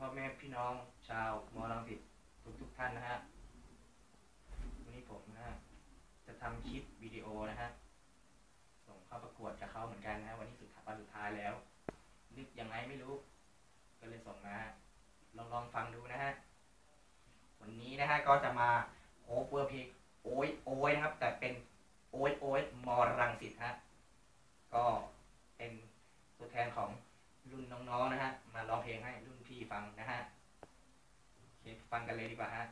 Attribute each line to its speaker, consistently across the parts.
Speaker 1: พ่อแม่พี่น้องชาวมอลังสิตทุกทุกท่านนะฮะ วันนี้ผมนะฮะจะทำคลิปวิดีโอนะฮะ ส่งเข้าประกวดกับเขาเหมือนกันนะฮะ วันนี้สุดท้ายวันสุดท้ายแล้ว นึกยังไงไม่รู้ ก็เลยส่งมา ลองลองฟังดูนะฮะ วันนี้นะฮะก็จะมาโคเวอร์เพลงโอ้ยโอ้ยนะครับ แต่เป็นโอ้ยโอ้ยมอรังสิตฮะ ก็เป็นตัวแทนของรุ่นน้องๆนะฮะ มาร้องเพี่ฟังนะฮะโอเคฟังกันเลยดีกว่าฮะ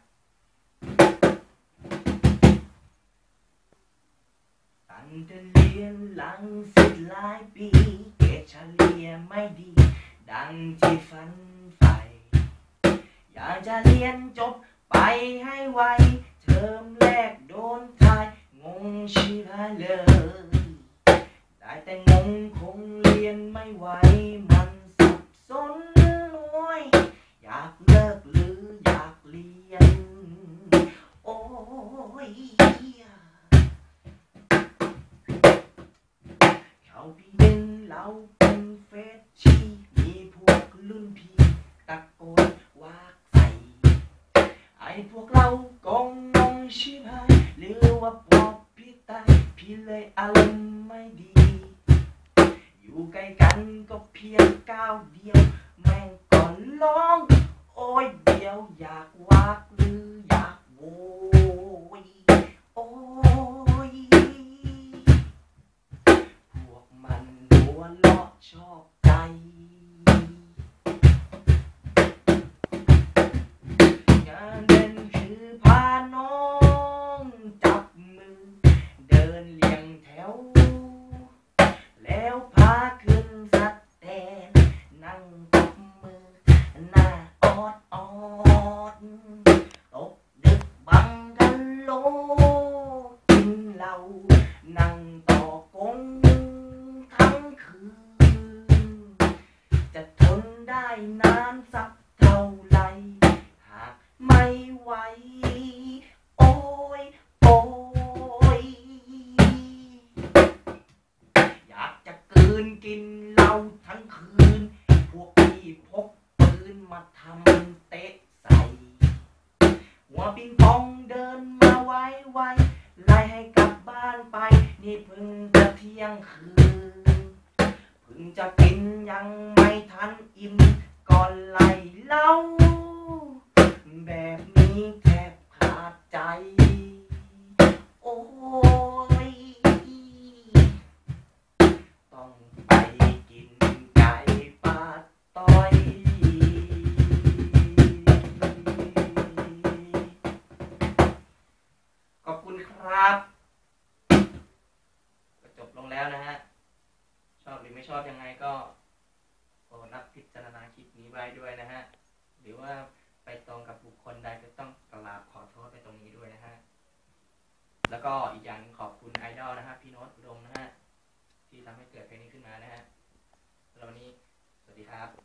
Speaker 1: ตั้งแต่เรียนหลังสิบหลายปี เกรดเฉลี่ยไม่ดี ดังที่ฝันใฝ่อยากจะเรียนจบไปให้ไว เทอมแรกโดนทาย งงชิบหายเลย ได้แต่งงคงเรียนไม่ไหว มันสับสน อยากเลิกหรืออยากเรียน โอ้ยเขาพี่เป็นเราเป็นเฟสชีมีพวกรุ่นพี่ตะโกนวากใส่ไอ้พวกเรากงงงชิบหายหรือว่าพอพี่ตายพี่เลยอารมณ์ไม่ดี อยู่ใกล้กันก็เพียงก้าวเดียวแม่ง ร้อง โอ้ยเดียวอยากวากหรืออยากโวยโอ้ยพวกมันหัวเลาะชอบใจ ดออดตกดึกบังกันโลกินเหล้านั่งต่อกงทั้งคืน จะทนได้นานสักเท่าไรหากไม่ไหวโอ้ยโอ้ยอยากจะกืนกินเหล้าทั้งคืน พวกพี่พกืนมาทำเตะใส่หัวปิงปองเดินมาไวไวไล่ให้กลับบ้านไป นี่เพิ่งจะเที่ยงคืนเพิ่งจะกินยังไม่ทันอิ่มก่อนไล่เล้าแบบนี้แทบขาดใจ โอ้ ครับก็จบลงแล้วนะฮะ ชอบหรือไม่ชอบยังไงก็โปรดรับพิจารณาคลิปนี้ไว้ด้วยนะฮะ หรือว่าไปตรงกับบุคคลใดก็ต้องกราบขอโทษไปตรงนี้ด้วยนะฮะ แล้วก็อีกอย่างขอบคุณไอดอลนะฮะพี่โน้ตอุดมนะฮะ ที่ทำให้เกิดเพลงนี้ขึ้นมานะฮะสำหรับวันนี้สวัสดีครับ